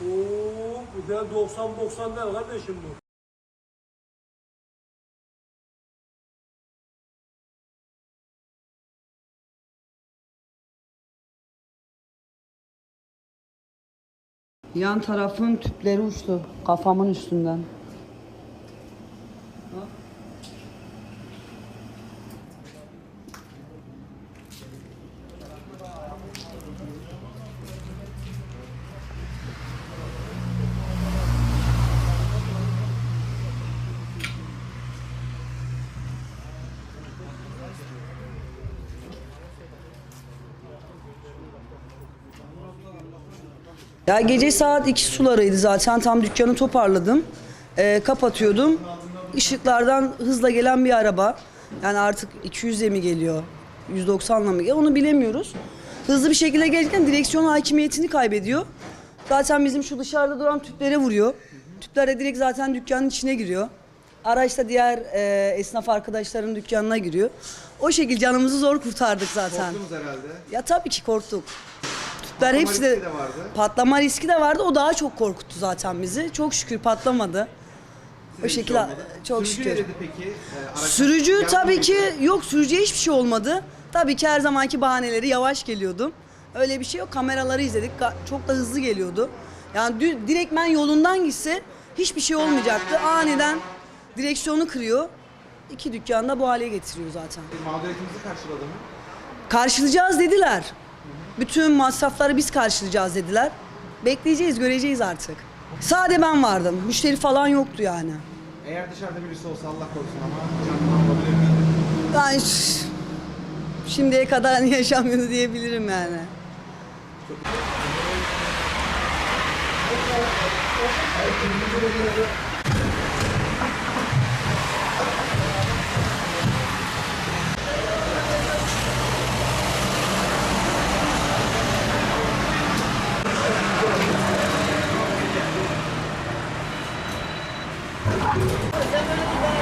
Oo, bu da 90-90 değil kardeşim bu. Yan tarafın tüpleri uçtu kafamın üstünden. Ya gece saat 2 sularıydı zaten tam dükkanı toparladım. Ee, kapatıyordum. Işıklardan hızla gelen bir araba. Yani artık 200'e mi geliyor? 190'la mı geliyor? Onu bilemiyoruz. Hızlı bir şekilde gelirken direksiyon hakimiyetini kaybediyor. Zaten bizim şu dışarıda duran tüplere vuruyor. Tüpler de direkt zaten dükkanın içine giriyor. Araç da diğer e, esnaf arkadaşların dükkanına giriyor. O şekilde canımızı zor kurtardık zaten. Korktunuz herhalde. Ya tabii ki korktuk. Patlama hepsi de, riski de vardı. patlama riski de vardı. O daha çok korkuttu zaten bizi. Çok şükür patlamadı. O Size hiçbir şekilde olmadı. çok Sürücü şükür. ne dedi peki? Ee, araç- Sürücü Yardım tabii ki bekliyor. yok sürücüye hiçbir şey olmadı. Tabii ki her zamanki bahaneleri yavaş geliyordum. Öyle bir şey yok. Kameraları izledik. Ga- Çok da hızlı geliyordu. Yani dü- direktmen yolundan gitse hiçbir şey olmayacaktı. Aniden direksiyonu kırıyor. İki dükkanda bu hale getiriyor zaten. Mağduriyetinizi karşıladı mı? Karşılayacağız dediler. Bütün masrafları biz karşılayacağız dediler. Bekleyeceğiz, göreceğiz artık. Sade ben vardım. Müşteri falan yoktu yani. Eğer dışarıda birisi olsa Allah korusun ama canını alabilir miydi? Ben ş- şimdiye kadar yaşamıyordu diyebilirim yani. Ah.